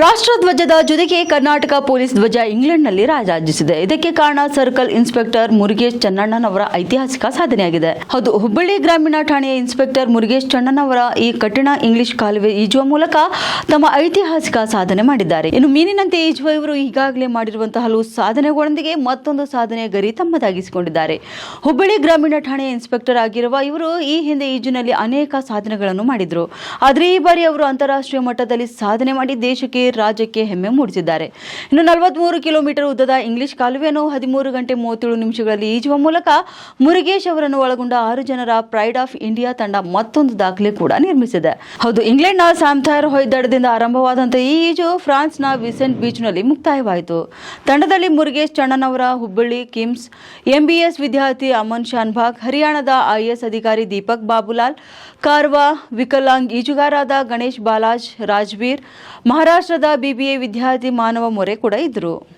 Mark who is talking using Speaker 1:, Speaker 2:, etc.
Speaker 1: ರಾಷ್ಟ್ರಧ್ವಜದ ಜೊತೆಗೆ ಕರ್ನಾಟಕ ಪೊಲೀಸ್ ಧ್ವಜ ಇಂಗ್ಲೆಂಡ್ನಲ್ಲಿ ರಾಜಾಜಿಸಿದೆ ಇದಕ್ಕೆ ಕಾರಣ ಸರ್ಕಲ್ ಇನ್ಸ್ಪೆಕ್ಟರ್ ಮುರುಗೇಶ್ ಚನ್ನಣ್ಣನವರ ಐತಿಹಾಸಿಕ ಸಾಧನೆಯಾಗಿದೆ. ಹೌದು, ಹುಬ್ಬಳ್ಳಿ ಗ್ರಾಮೀಣ ಠಾಣೆಯ ಇನ್ಸ್ಪೆಕ್ಟರ್ ಮುರುಗೇಶ್ ಚನ್ನಣ್ಣನವರ ಈ ಕಠಿಣ ಇಂಗ್ಲಿಷ್ ಕಾಲುವೆ ಈಜುವ ಮೂಲಕ ತಮ್ಮ ಐತಿಹಾಸಿಕ ಸಾಧನೆ ಮಾಡಿದ್ದಾರೆ. ಇನ್ನು ಮೀನಿನಂತೆ ಈಜುವ ಇವರು ಈಗಾಗಲೇ ಮಾಡಿರುವಂತಹ ಹಲವು ಸಾಧನೆಗಳೊಂದಿಗೆ ಮತ್ತೊಂದು ಸಾಧನೆಯ ಗರಿ ತಮ್ಮದಾಗಿಸಿಕೊಂಡಿದ್ದಾರೆ. ಹುಬ್ಬಳ್ಳಿ ಗ್ರಾಮೀಣ ಠಾಣೆಯ ಇನ್ಸ್ಪೆಕ್ಟರ್ ಆಗಿರುವ ಇವರು ಈ ಹಿಂದೆ ಈಜಿನಲ್ಲಿ ಅನೇಕ ಸಾಧನೆಗಳನ್ನು ಮಾಡಿದ್ರು. ಆದರೆ ಈ ಬಾರಿ ಅವರು ಅಂತಾರಾಷ್ಟ್ರೀಯ ಮಟ್ಟದಲ್ಲಿ ಸಾಧನೆ ಮಾಡಿ ದೇಶಕ್ಕೆ ರಾಜ್ಯಕ್ಕೆ ಹೆಮ್ಮೆ ಮೂಡಿಸಿದ್ದಾರೆ. ಇನ್ನು ನಲವತ್ಮೂರು ಕಿಲೋಮೀಟರ್ ಉದ್ದದ ಇಂಗ್ಲಿಷ್ ಕಾಲುವೆಯನ್ನು ಹದಿಮೂರು ಗಂಟೆ ಮೂವತ್ತೇಳು ನಿಮಿಷಗಳಲ್ಲಿ ಈಜುವ ಮೂಲಕ ಮುರುಗೇಶ್ ಅವರನ್ನು ಒಳಗೊಂಡ ಆರು ಜನರ ಪ್ರೈಡ್ ಆಫ್ ಇಂಡಿಯಾ ತಂಡ ಮತ್ತೊಂದು ದಾಖಲೆ ಕೂಡ ನಿರ್ಮಿಸಿದೆ. ಹೌದು, ಇಂಗ್ಲೆಂಡ್ನ ಸ್ಯಾಮ್ಥೈರ್ ಹೊಯ್ದಡದಿಂದ ಆರಂಭವಾದಂತಹ ಈ ಈಜು ಫ್ರಾನ್ಸ್ನ ವಿಸೆಂಟ್ ಬೀಚ್ನಲ್ಲಿ ಮುಕ್ತಾಯವಾಯಿತು. ತಂಡದಲ್ಲಿ ಮುರುಗೇಶ್ ಚಣ್ಣನವರ ಹುಬ್ಬಳ್ಳಿ, ಕಿಮ್ಸ್ ಎಂಬಿಎಸ್ ವಿದ್ಯಾರ್ಥಿ ಅಮನ್ ಶಾನ್ಭಾಗ್, ಹರಿಯಾಣದ ಐಎಎಸ್ ಅಧಿಕಾರಿ ದೀಪಕ್ ಬಾಬುಲಾಲ್, ಕಾರ್ವಾ, ವಿಕಲಾಂಗ್ ಈಜುಗಾರಾದ ಗಣೇಶ್ ಬಾಲಾಜ್, ರಾಜ್ವೀರ್ ಮಹಾರಾಷ್ಟ್ರದ ಬಿಬಿಎ ವಿದ್ಯಾರ್ಥಿ ಮಾನವ ಮೊರೆ ಕೂಡ ಇದ್ದರು